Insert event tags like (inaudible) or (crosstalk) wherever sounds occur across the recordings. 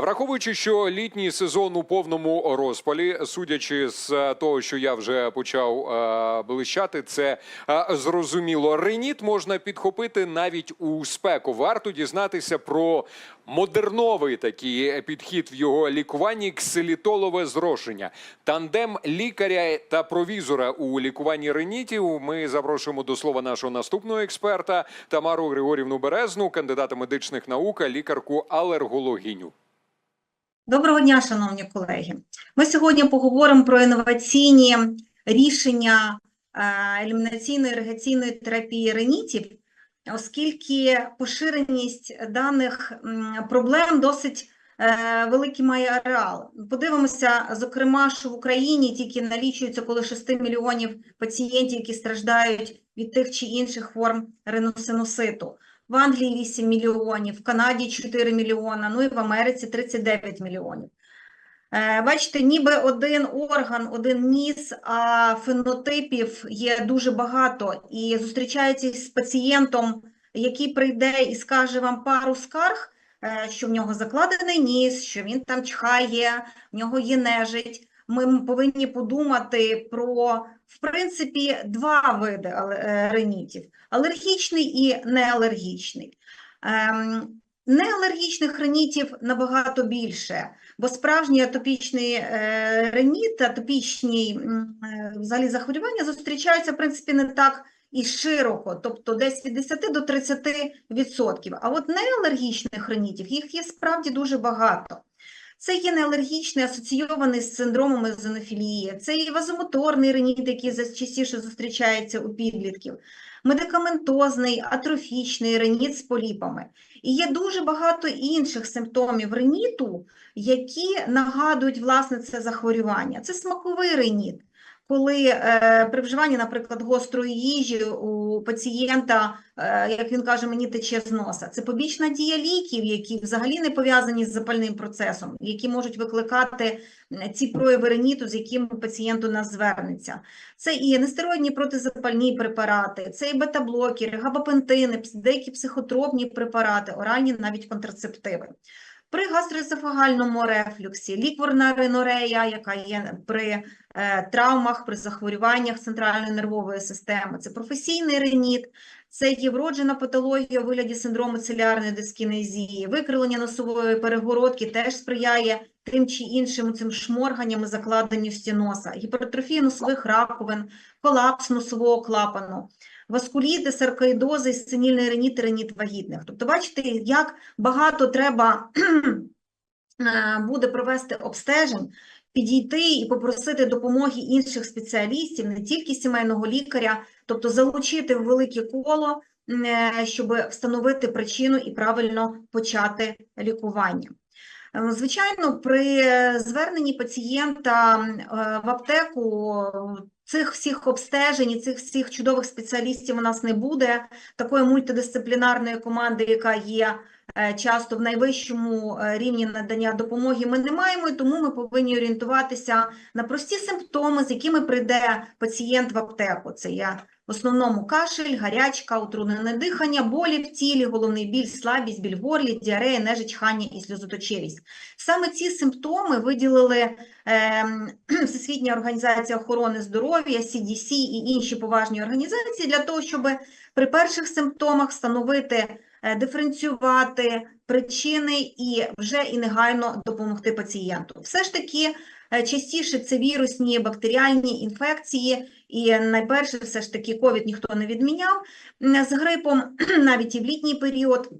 Враховуючи, що літній сезон у повному розпалі, судячи з е, того, що я вже почав е, блищати, це е, зрозуміло. Реніт можна підхопити навіть у спеку. Варто дізнатися про модерновий такий підхід в його лікуванні ксилітолове зрошення. Тандем лікаря та провізора у лікуванні ренітів. Ми запрошуємо до слова нашого наступного експерта Тамару Григорівну Березну, кандидата медичних наук, лікарку алергологиню. Доброго дня, шановні колеги. Ми сьогодні поговоримо про інноваційні рішення е, елімінаційної іригаційної терапії ренітів, оскільки поширеність даних проблем досить е, великий має ареал. Подивимося, зокрема, що в Україні тільки налічується коло 6 мільйонів пацієнтів, які страждають від тих чи інших форм риносинуситу. В Англії 8 мільйонів, в Канаді 4 мільйона, ну і в Америці 39 мільйонів. Е, Бачите, ніби один орган, один ніс, а фенотипів є дуже багато. І зустрічаєтесь з пацієнтом, який прийде і скаже вам пару скарг, е, що в нього закладений ніс, що він там чхає, в нього є нежить. Ми повинні подумати про, в принципі, два види е, ринітів – алергічний і неалергічний. Ем, Неалергічних ринітів набагато більше, бо справжній атопічний е, реніт, атопічні е, взагалі захворювання зустрічаються, в принципі, не так і широко, тобто десь від 10 до 30 відсотків. А от неалергічних ринітів, їх є справді дуже багато. Це є неалергічний, асоційований з синдромом езонофілії, це і вазомоторний реніт, який частіше зустрічається у підлітків, медикаментозний, атрофічний реніт з поліпами. І є дуже багато інших симптомів реніту, які нагадують власне це захворювання. Це смаковий реніт, коли е, при вживанні, наприклад, гострої їжі у пацієнта, е, як він каже, мені тече з носа. Це побічна дія ліків, які взагалі не пов'язані з запальним процесом, які можуть викликати ці прояви реніту, з якими пацієнт у нас звернеться. Це і нестероїдні протизапальні препарати, це і бета-блокери, габапентини, деякі психотропні препарати, оральні навіть контрацептиви. При гастроезофагальному рефлюксі, лікворна ринорея, яка є при е, травмах, при захворюваннях центральної нервової системи, це професійний реніт, це є вроджена патологія у вигляді синдрому целярної дискінезії, викривлення носової перегородки теж сприяє тим чи іншим цим шморганням і закладеністю носа, гіпертрофія носових раковин, колапс носового клапану, васкуліти, саркоїдози, синільний реніт і реніт вагітних. Тобто, бачите, як багато треба (clears throat) е, буде провести обстежень, підійти і попросити допомоги інших спеціалістів, не тільки сімейного лікаря, тобто залучити в велике коло, е, щоб встановити причину і правильно почати лікування. Е, Звичайно, при зверненні пацієнта в аптеку цих всіх обстежень, і цих всіх чудових спеціалістів у нас не буде. Такої мультидисциплінарної команди, яка є е, часто в найвищому е, рівні надання допомоги, ми не маємо, і тому ми повинні орієнтуватися на прості симптоми, з якими прийде пацієнт в аптеку. Це є в основному кашель, гарячка, утруднене дихання, болі в тілі, головний біль, слабість, біль в горлі, діарея, нежить, чхання і сльозоточивість. Саме ці симптоми виділили ем, (clears throat) Всесвітня організація охорони здоров'я, CDC і інші поважні організації для того, щоб при перших симптомах встановити, е, диференціювати причини і вже і негайно допомогти пацієнту. Все ж таки, е, частіше це вірусні бактеріальні інфекції, і найперше, все ж таки, ковід ніхто не відміняв. З грипом (clears throat) навіть і в літній період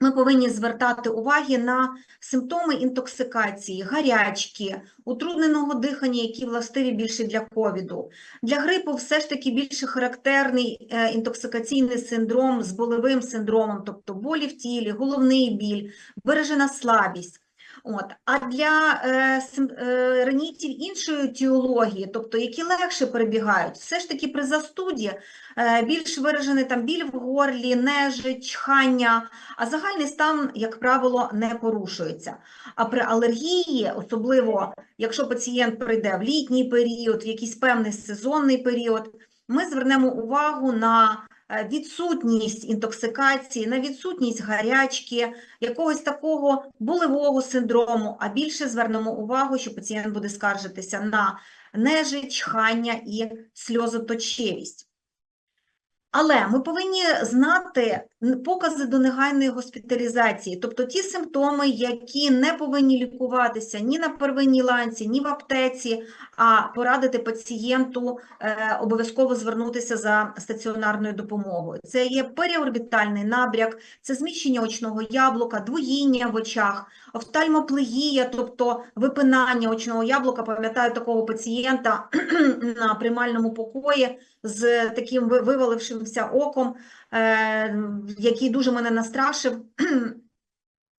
ми повинні звертати уваги на симптоми інтоксикації, гарячки, утрудненого дихання, які властиві більше для ковіду. Для грипу все ж таки більше характерний е, інтоксикаційний синдром з болевим синдромом, тобто болі в тілі, головний біль, виражена слабість. От. А для е, е, ренітів іншої етіології, тобто які легше перебігають, все ж таки при застуді е, більш виражений там біль в горлі, нежить, чхання, а загальний стан, як правило, не порушується. А при алергії, особливо якщо пацієнт прийде в літній період, в якийсь певний сезонний період, ми звернемо увагу на відсутність інтоксикації, на відсутність гарячки, якогось такого болевого синдрому, а більше звернемо увагу, що пацієнт буде скаржитися на нежить, чхання і сльозоточивість. Але ми повинні знати покази до негайної госпіталізації, тобто ті симптоми, які не повинні лікуватися ні на первинній ланці, ні в аптеці, а порадити пацієнту е, обов'язково звернутися за стаціонарною допомогою. Це є періорбітальний набряк, це зміщення очного яблука, двоїння в очах, офтальмоплегія, тобто випинання очного яблука. Пам'ятаю такого пацієнта (clears throat) на приймальному покої з таким вивалившимся оком, е, який дуже мене настрашив. (clears throat)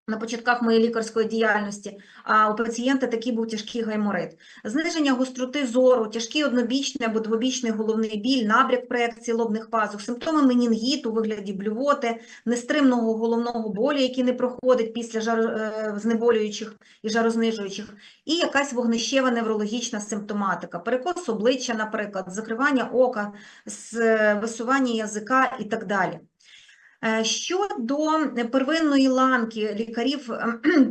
На початках моєї лікарської діяльності, а у пацієнта такий був тяжкий гайморит. Зниження гостроти зору, тяжкий однобічний або двобічний головний біль, набряк проекції лобних пазух, симптоми менінгіту у вигляді блювоти, нестримного головного болю, який не проходить після жар... е, знеболюючих і жарознижуючих, і якась вогнищева неврологічна симптоматика, перекос обличчя, наприклад, закривання ока, висування язика і так далі. Е, Щодо первинної ланки, лікарів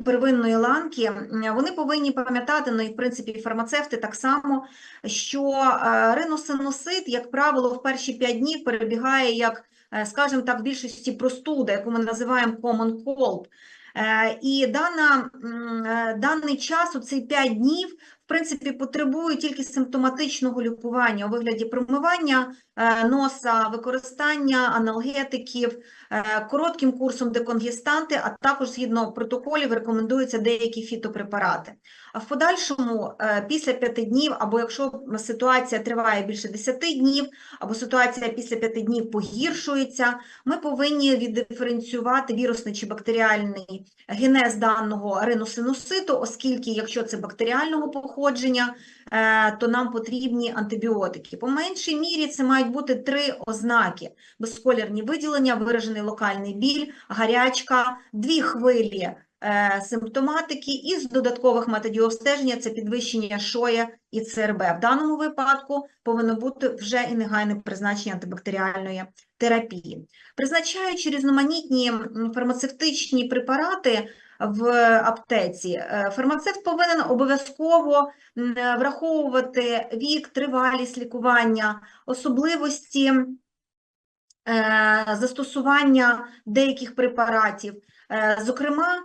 первинної ланки, вони повинні пам'ятати, ну і в принципі фармацевти так само, що е, риносинусит, як правило, в перші 5 днів перебігає як, е, скажімо так, в більшості простуда, яку ми називаємо common cold. І дана, даний час, у ці 5 днів, в принципі, потребує тільки симптоматичного лікування у вигляді промивання носа, використання аналгетиків, е, коротким курсом деконгестанти, а також згідно протоколів рекомендуються деякі фітопрепарати. А в подальшому, е, після 5 днів, або якщо ситуація триває більше 10 днів, або ситуація після 5 днів погіршується, ми повинні віддиференціювати вірусний чи бактеріальний генез даного риносинуситу, оскільки якщо це бактеріального походження, е, то нам потрібні антибіотики. По меншій мірі це мають бути три ознаки: безколірні виділення, виражений локальний біль, гарячка, дві хвилі е, симптоматики і з додаткових методів обстеження це підвищення шоя і ЦРБ. В даному випадку повинно бути вже і негайне призначення антибактеріальної терапії. Призначаючи різноманітні фармацевтичні препарати в аптеці, е, фармацевт повинен обов'язково враховувати вік, тривалість лікування, особливості е, застосування деяких препаратів. Е, Зокрема,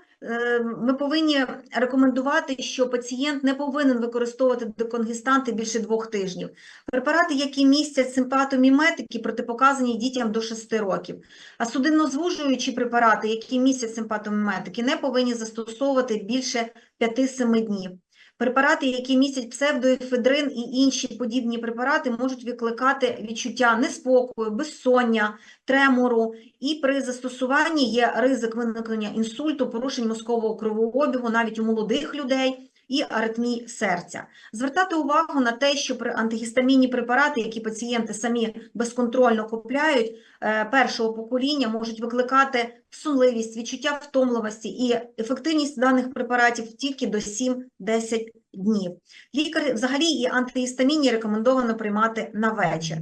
ми повинні рекомендувати, що пацієнт не повинен використовувати деконгестанти більше двох тижнів. Препарати, які містять симпатоміметики, протипоказані дітям до 6 років. А судиннозвужуючі препарати, які містять симпатоміметики, не повинні застосовувати більше 5-7 днів. Препарати, які містять псевдоефедрин і інші подібні препарати, можуть викликати відчуття неспокою, безсоння, тремору, і при застосуванні є ризик виникнення інсульту, порушень мозкового кровообігу навіть у молодих людей і аритмій серця. Звертати увагу на те, що при антигістамінні препарати, які пацієнти самі безконтрольно купляють, е, першого покоління можуть викликати сонливість, відчуття втомливості і ефективність даних препаратів тільки до 7-10 днів. Лікар взагалі і антигістамінні рекомендовано приймати на вечір.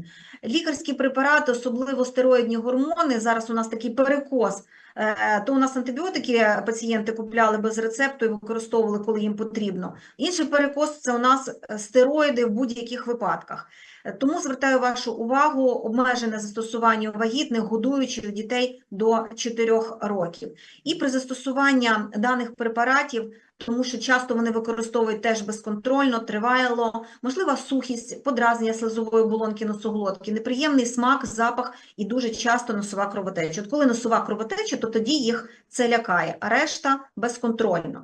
Лікарські препарати, особливо стероїдні гормони, зараз у нас такий перекос, то у нас антибіотики пацієнти купляли без рецепту і використовували, коли їм потрібно. Інший перекос – це у нас е, стероїди в будь-яких випадках. Е, Тому звертаю вашу увагу обмежене застосування вагітних, годуючих дітей до 4 років. І при застосуванні даних препаратів, тому що часто вони використовують теж безконтрольно, тривало, можлива сухість, подразнення слизової оболонки носоглотки, неприємний смак, запах і дуже часто носова кровотеча. От коли носова кровотеча, то тоді їх це лякає, а решта безконтрольно.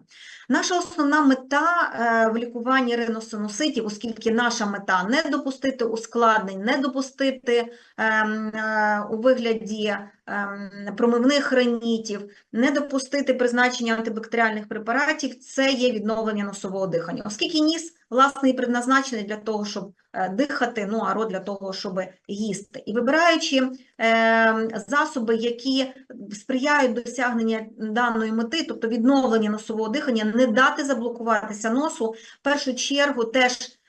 Наша основна мета е, в лікуванні риносинуситів, оскільки наша мета не допустити ускладнень, не допустити ем, е, у вигляді промивних ринітів, не допустити призначення антибактеріальних препаратів, це є відновлення носового дихання. Оскільки ніс, власне, і предназначений для того, щоб е, дихати, ну, а рот для того, щоб їсти. І вибираючи е, засоби, які сприяють досягнення даної мети, тобто відновлення носового дихання, не дати заблокуватися носу, в першу чергу теж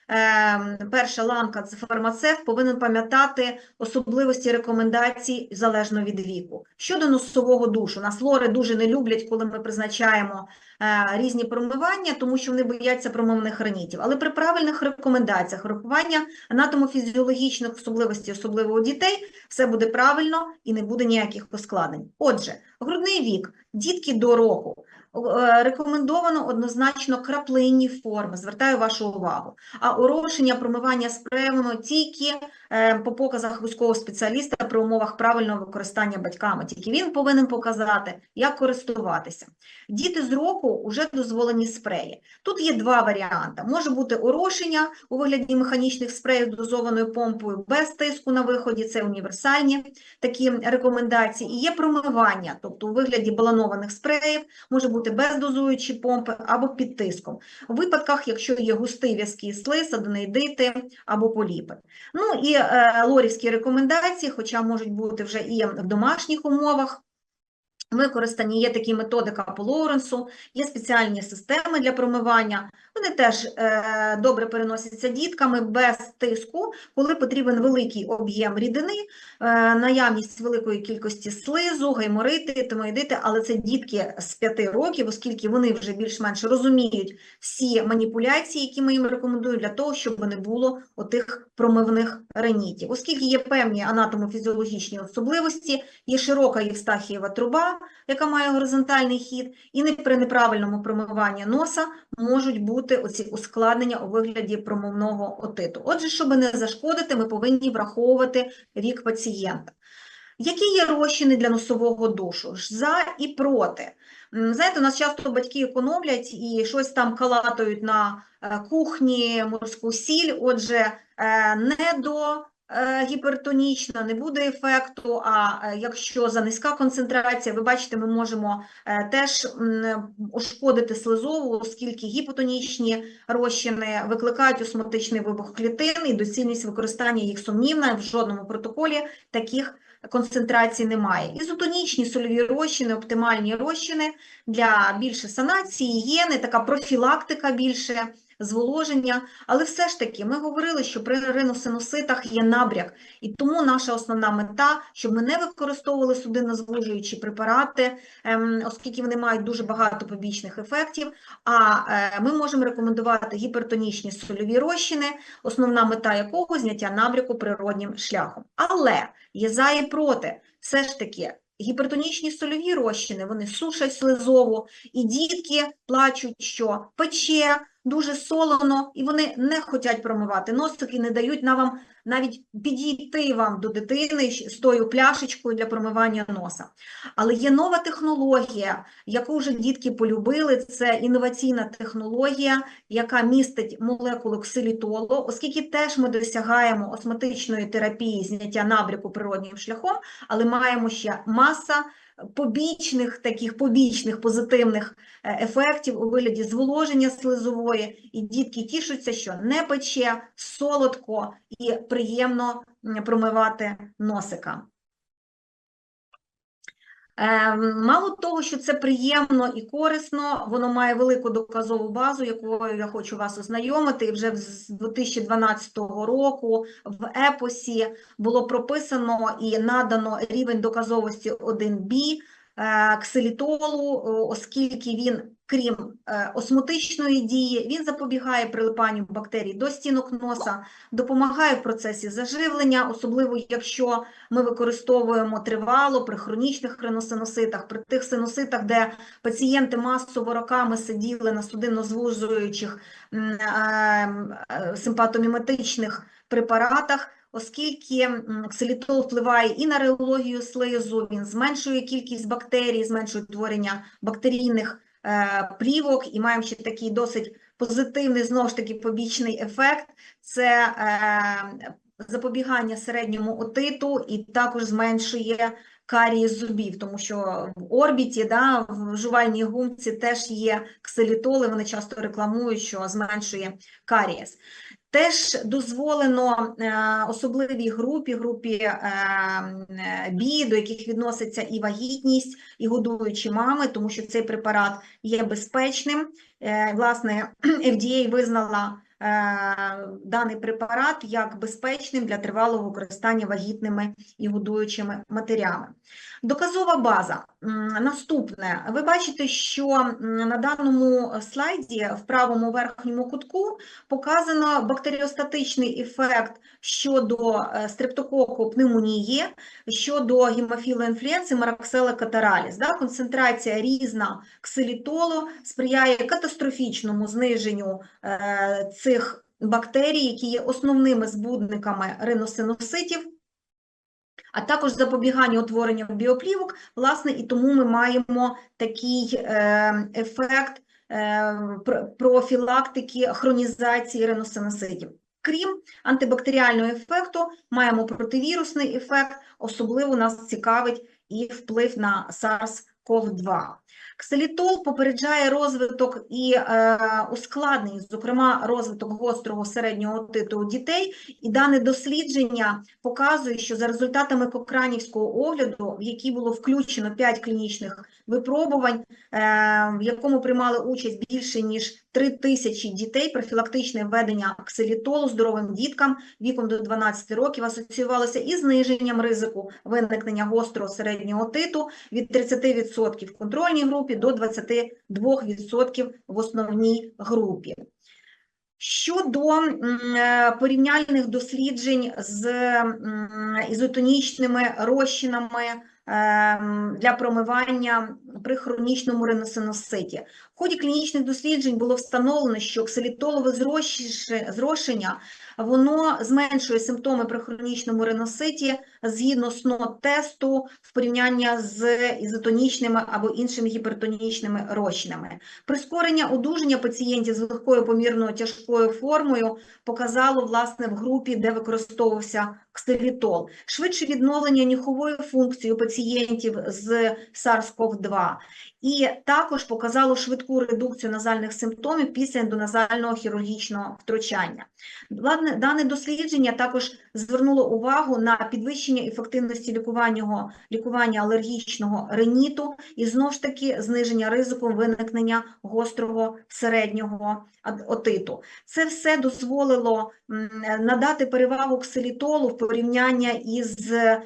перша ланка це фармацевт повинен пам'ятати особливості рекомендацій залежно від віку. Щодо носового душу, нас лори дуже не люблять, коли ми призначаємо е, різні промивання, тому що вони бояться промивних ринітів. Але при правильних рекомендаціях врахування анатомофізіологічних особливостей, особливо у дітей, все буде правильно і не буде ніяких ускладнень. Отже, грудний вік, дітки до року. Е, Рекомендовано однозначно краплинні форми, звертаю вашу увагу. А орошення, промивання спреємо тільки е, по показах вузького спеціаліста при умовах правильного використання батьками. Тільки він повинен показати, як користуватися. Діти з року вже дозволені спреї. Тут є два варіанти. Може бути орошення у вигляді механічних спреїв дозованою помпою без тиску на виході, це універсальні такі рекомендації. І є промивання, тобто у вигляді баланованих спреїв, може бути без дозуючої помпи або під тиском. У випадках, якщо є густий в'язкий слиз, аденоїдити або поліпи. Ну і е, лорівські рекомендації, хоча можуть бути вже і в домашніх умовах, Використані є такі методика по Лоуренсу, є спеціальні системи для промивання. Вони теж е, добре переносяться дітками без тиску, коли потрібен великий об'єм рідини, е, наявність великої кількості слизу, гайморити, тимоїдити, але це дітки з 5 років, оскільки вони вже більш-менш розуміють всі маніпуляції, які ми їм рекомендуємо для того, щоб не було отих промивних ренітів. Оскільки є певні анатомофізіологічні особливості, є широка євстахієва труба, яка має горизонтальний хід, і при неправильному промиванні носа можуть бути оці ускладнення у вигляді промовного отиту. Отже, щоб не зашкодити, ми повинні враховувати вік пацієнта. Які є розчини для носового душу? За і проти. Знаєте, у нас часто батьки економлять і щось там калатають на е, кухні, морську сіль, отже, е, не до гіпертонічна, не буде ефекту, а е, якщо за низька концентрація, ви бачите, ми можемо е, теж ушкодити слизову, оскільки гіпотонічні розчини викликають осмотичний вибух клітин і доцільність використання їх сумнівна, в жодному протоколі таких концентрацій немає. Ізотонічні сольові розчини, оптимальні розчини для більше санації, гігієни, така профілактика більше, зволоження. Але все ж таки ми говорили, що при риносинуситах є набряк, і тому наша основна мета, щоб ми не використовували судинозвужуючі препарати, ем, оскільки вони мають дуже багато побічних ефектів, а е, ми можемо рекомендувати гіпертонічні сольові розчини, основна мета якого зняття набряку природнім шляхом. Але є за і проти. Все ж таки, гіпертонічні сольові розчини, вони сушать слизову, і дітки плачуть, що пече, дуже солоно, і вони не хочуть промивати носик і не дають на вам навіть підійти вам до дитини з тою пляшечкою для промивання носа. Але є нова технологія, яку вже дітки полюбили, це інноваційна технологія, яка містить молекулу ксилітолу, оскільки теж ми досягаємо осмотичної терапії зняття набряку природнім шляхом, але маємо ще маса побічних таких побічних позитивних е, ефектів у вигляді зволоження слизової, і дітки тішуться, що не пече, солодко і приємно промивати носика. Е, Мало того, що це приємно і корисно, воно має велику доказову базу, якою я хочу вас ознайомити. І вже з 2012 року в епосі було прописано і надано рівень доказовості 1Б е, ксилітолу, оскільки він, крім е, осмотичної дії, він запобігає прилипанню бактерій до стінок носа, допомагає в процесі заживлення, особливо якщо ми використовуємо тривало при хронічних риносинуситах, при тих синуситах, де пацієнти масово роками сиділи на е, е, симпатоміметичних препаратах, оскільки ксилітол впливає і на реологію слизу, він зменшує кількість бактерій, зменшує утворення бактерійних е, плівок, і маємо ще такий досить позитивний, знову ж таки, побічний ефект – це е, запобігання середньому отиту і також зменшує карії зубів, тому що в орбіті, да, в жувальній гумці теж є ксилітоли, вони часто рекламують, що зменшує карієс. Теж дозволено е, особливій групі, групі е, БІ, до яких відноситься і вагітність, і годуючі мами, тому що цей препарат є безпечним. Е, Власне, (clears throat) FDA визнала даний препарат як безпечним для тривалого використання вагітними і годуючими матерями. Доказова база. Наступне. Ви бачите, що на даному слайді в правому верхньому кутку показано бактеріостатичний ефект щодо е, стрептококу пневмонії, щодо гемофілоінфлюенції, мараксела катараліс. Да? Концентрація різна ксилітолу сприяє катастрофічному зниженню е, цих бактерій, які є основними збудниками риносиноситів, а також запобігання утворення біоплівок, власне, і тому ми маємо такий е, ефект е, профілактики хронізації риносиноситів. Крім антибактеріального ефекту, маємо противірусний ефект, особливо нас цікавить і вплив на SARS-CoV-2. Ксилітол попереджає розвиток і е, ускладнень, зокрема розвиток гострого середнього отиту у дітей, і дане дослідження показує, що за результатами кокранівського огляду, в який було включено 5 клінічних випробувань, е, в якому приймали участь більше ніж 3 тисячі дітей, профілактичне введення ксилітолу здоровим діткам віком до 12 років асоціювалося із зниженням ризику виникнення гострого середнього отиту від 30% в контрольній групі до 22% в основній групі. Щодо е, порівняльних досліджень з ізотонічними розчинами для промивання при хронічному риносиноситі. В ході клінічних досліджень було встановлено, що ксилітолове зрошення воно зменшує симптоми при хронічному риноситі згідно СНО-тесту в порівнянні з ізотонічними або іншими гіпертонічними розчинами. Прискорення одужання пацієнтів з легкою помірною тяжкою формою показало власне в групі, де використовувався ксилітол. Швидше відновлення нюхової функції у пацієнтів з SARS-CoV-2 і також показало швидку редукцію назальних симптомів після ендоназального хірургічного втручання. Дане дослідження також звернуло увагу на підвищення ефективності лікування, лікування алергічного риніту і знову ж таки зниження ризику виникнення гострого середнього отиту. Це все дозволило надати перевагу ксилітолу в порівняння із е,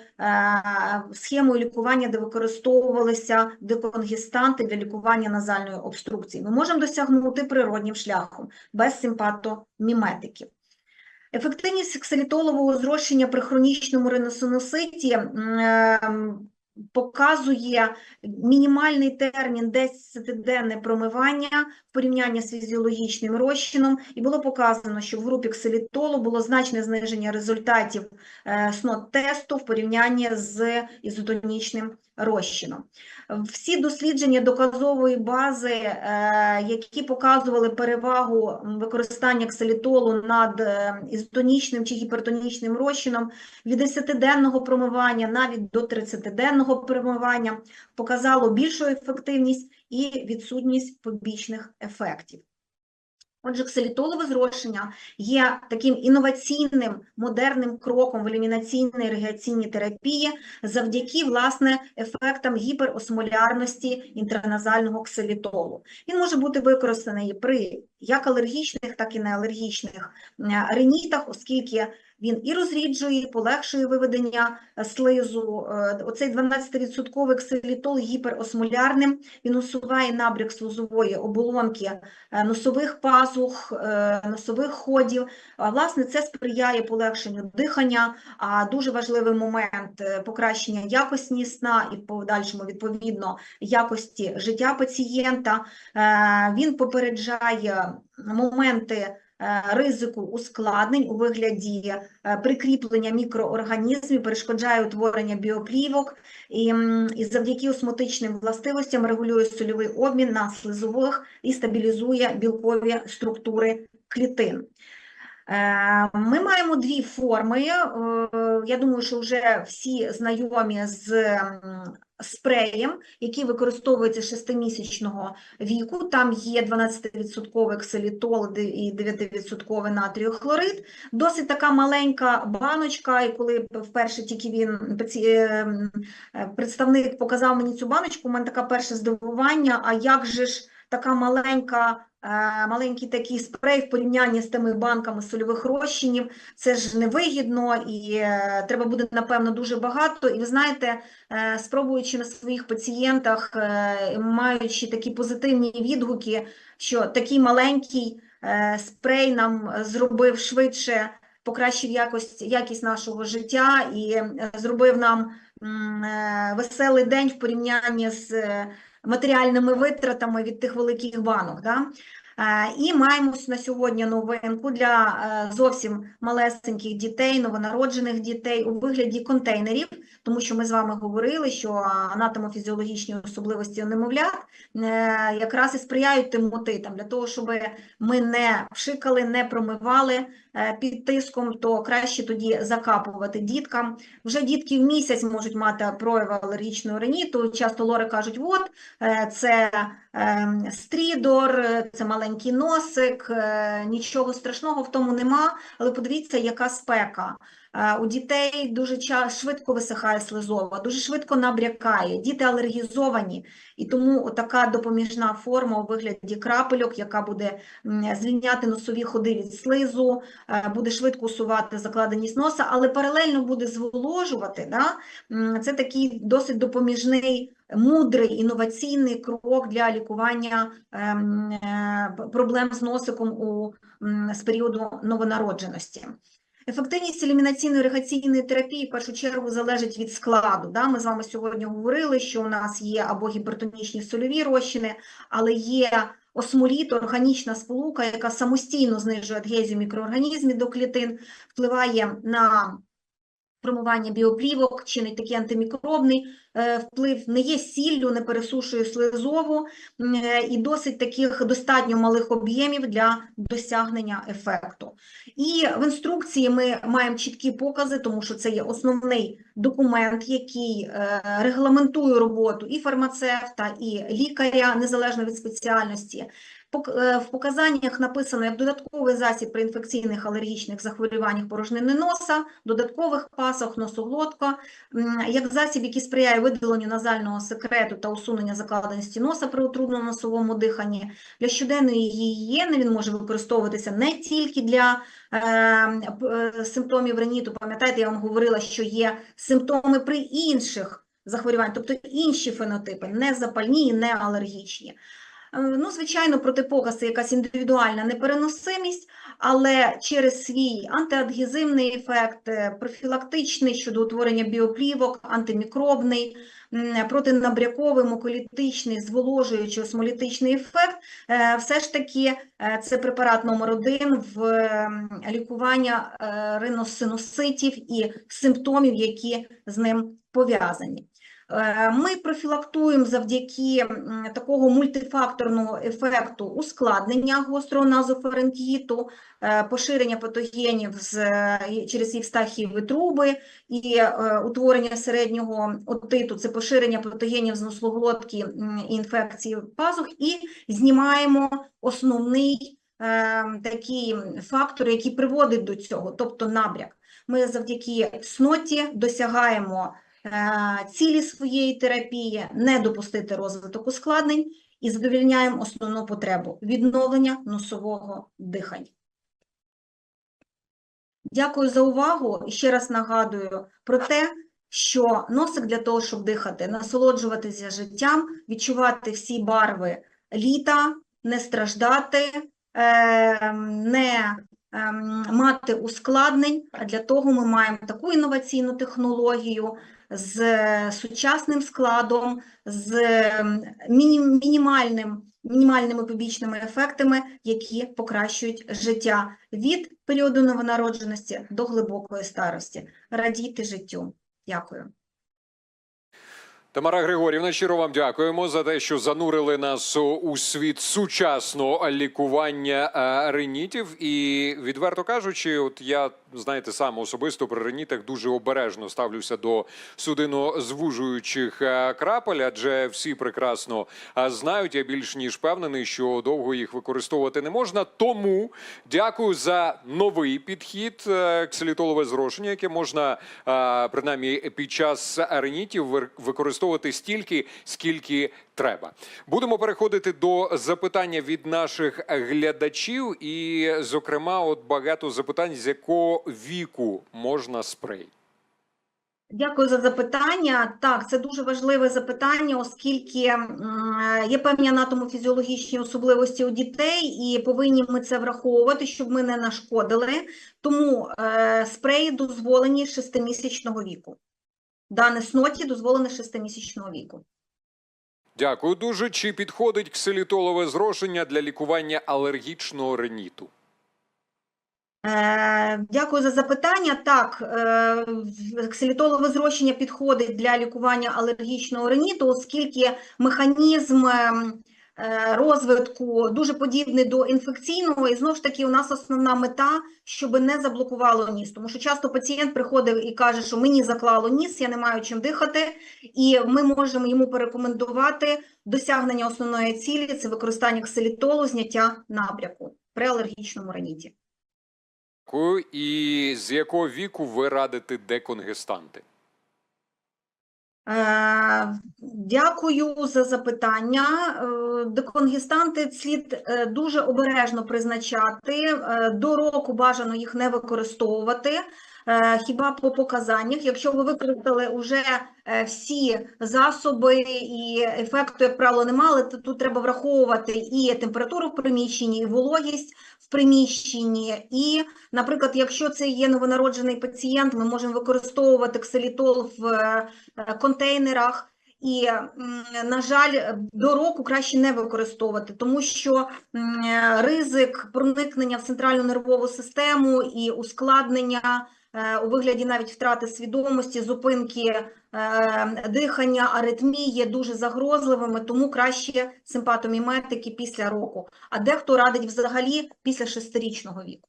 схемою лікування, де використовувалися деконгестанти для лікування назальної обструкції. Ми можемо досягнути природнім шляхом без симпатоміметиків. Ефективність ксилітолового зрощення при хронічному риносиноситі показує мінімальний термін 10-денне промивання в порівнянні з фізіологічним розчином, і було показано, що в групі ксилітолу було значне зниження результатів е, СНОТ-тесту в порівнянні з ізотонічним розчином. Всі дослідження доказової бази, е, які показували перевагу використання ксилітолу над е, ізотонічним чи гіпертонічним розчином, від 10-денного промивання навіть до 30-денного промивання показало більшу ефективність і відсутність побічних ефектів. Отже, ксилітолове зрошення є таким інноваційним модерним кроком в елімінаційній регіаційній терапії завдяки власне ефектам гіперосмолярності інтраназального ксилітолу. Він може бути використаний при як алергічних, так і неалергічних е, ринітах, оскільки він і розріджує, і полегшує виведення е, слизу. Е, Оцей 12% ксилітол гіперосмолярним, він усуває набряк слизової оболонки е, носових пазух, носових ходів. Власне, це сприяє полегшенню дихання, а дуже важливий момент покращення якості сна і в подальшому, відповідно, якості життя пацієнта. Він попереджає моменти ризику ускладнень у вигляді е, прикріплення мікроорганізмів, перешкоджає утворення біоплівок і, і завдяки осмотичним властивостям регулює сольовий обмін на слизових і стабілізує білкові структури клітин. Е, Ми маємо дві форми. е, Я думаю, що вже всі знайомі з спреєм, який використовується шестимісячного віку. Там є 12% ксилітол і 9% натріохлорид. Досить така маленька баночка, і коли вперше тільки він е, е, представник показав мені цю баночку, у мене таке перше здивування, а як же ж така маленька маленький такий спрей в порівнянні з тими банками сольових розчинів. Це ж невигідно і е, треба буде, напевно, дуже багато. І ви знаєте, е, спробуючи на своїх пацієнтах, е, маючи такі позитивні відгуки, що такий маленький е, спрей нам зробив швидше, покращив якість, якість нашого життя і е, зробив нам е, веселий день в порівнянні з е, матеріальними витратами від тих великих банок. Да? Е, І маємо на сьогодні новинку для е, зовсім малесеньких дітей, новонароджених дітей у вигляді контейнерів, тому що ми з вами говорили, що анатомофізіологічні особливості немовлят е, якраз і сприяють тим мотитам для того, щоб ми не пшикали, не промивали під тиском, то краще тоді закапувати діткам. Вже дітки в місяць можуть мати прояви алергічного риніту. Часто лори кажуть, от е, це е, стрідор, е, це маленький носик, е, нічого страшного в тому нема, але подивіться, яка спека. Е, У дітей дуже швидко висихає слизова, дуже швидко набрякає, діти алергізовані, і тому така допоміжна форма у вигляді крапельок, яка буде звільняти носові ходи від слизу, е, буде швидко усувати закладеність носа, але паралельно буде зволожувати. Да? Це такий досить допоміжний, мудрий, інноваційний крок для лікування ем, е, проблем з носиком у, з періоду новонародженості. Ефективність елімінаційної регаційної терапії в першу чергу залежить від складу. Да? Ми з вами сьогодні говорили, що у нас є або гіпертонічні сольові розчини, але є осмоліт, органічна сполука, яка самостійно знижує адгезію мікроорганізмів до клітин, впливає на формування біоплівок, чинить такий антимікробний е, вплив, не є сіллю, не пересушує слизову е, і досить таких достатньо малих об'ємів для досягнення ефекту. І в інструкції ми маємо чіткі покази, тому що це є основний документ, який е, регламентує роботу і фармацевта, і лікаря, незалежно від спеціальності. Е, В показаннях написано як додатковий засіб при інфекційних алергічних захворюваннях порожнини носа, додаткових пасах, носоглотка, як засіб, який сприяє видаленню назального секрету та усунення закладеності носа при утрудному носовому диханні. Для щоденної гігієни він може використовуватися не тільки для е, е, симптомів риніту. Пам'ятаєте, я вам говорила, що є симптоми при інших захворюваннях, тобто інші фенотипи, не запальні і не алергічні. Е, Ну, звичайно, протипоказ це якась індивідуальна непереносимість, але через свій антиадгезивний ефект, е, профілактичний щодо утворення біоплівок, антимікробний, протинабряковий, муколітичний, зволожуючий, осмолітичний ефект, е, все ж таки це препарат номер один в лікування риносинуситів і симптомів, які з ним пов'язані. Е, Ми профілактуємо завдяки такого мультифакторного ефекту ускладнення гострого назофарингіту, е, поширення патогенів з, е, через євстахієві труби і утворення середнього отиту, це поширення патогенів з і інфекції пазух, і знімаємо основний е, такий фактор, який приводить до цього, тобто набряк. Ми завдяки сноті досягаємо цілі своєї терапії, не допустити розвиток ускладнень і задовільняємо основну потребу відновлення носового дихання. Дякую за увагу і ще раз нагадую про те, що носик для того, щоб дихати, насолоджуватися життям, відчувати всі барви літа, не страждати, е, не ем, мати ускладнень, а для того ми маємо таку інноваційну технологію з сучасним складом, з мінімальним, мінімальними побічними ефектами, які покращують життя від періоду новонародженості до глибокої старості. Радійте життю. Дякую. Тамара Григорівна, щиро вам дякуємо за те, що занурили нас у- світ сучасного лікування е, ринітів. І відверто кажучи, от я знаєте, сам особисто при ринітах дуже обережно ставлюся до судинозвужуючих е, крапель, адже всі прекрасно е, знають. Я більш ніж впевнений, що довго їх використовувати не можна. Тому дякую за новий підхід ксилітолове зрошення, яке можна принаймні під час ринітів використовувати використовувати стільки, скільки треба. Будемо переходити до запитання від наших глядачів, і, зокрема, от багато запитань, з якого віку можна спрей. Дякую за запитання. Так, це дуже важливе запитання, оскільки є певні анатомофізіологічні особливості у дітей, і повинні ми це враховувати, щоб ми не нашкодили. Тому е, спреї дозволені з шестимісячного віку. Дане сноті дозволене шестимісячного віку. Дякую дуже. Чи підходить ксилітолове зрошення для лікування алергічного реніту? Е, Дякую за запитання. Так, е, ксилітолове зрощення підходить для лікування алергічного реніту, оскільки механізм ем, розвитку дуже подібний до інфекційного, і знову ж таки, у нас основна мета, щоб не заблокувало ніс. Тому що часто пацієнт приходить і каже, що мені заклало ніс, я не маю чим дихати, і ми можемо йому порекомендувати досягнення основної цілі це використання ксилітолу, зняття набряку при алергічному. Дякую. І з якого віку ви радите деконгестанти? Е, Дякую за запитання. Деконгістанти Деконгестанти слід е, дуже обережно призначати. Е, До року бажано їх не використовувати. Е, Хіба по показаннях, якщо ви використали вже е, всі засоби і ефекту, як правило, не мали, то тут треба враховувати і температуру в приміщенні, і вологість в приміщенні, і Наприклад, якщо це є новонароджений пацієнт, ми можемо використовувати ксилітол в е, контейнерах. І, на жаль, до року краще не використовувати, тому що ризик проникнення в центральну нервову систему і ускладнення у вигляді навіть втрати свідомості, зупинки е, дихання, аритмії є дуже загрозливими, тому краще симпатоміметики після року. А дехто радить взагалі після шестирічного віку.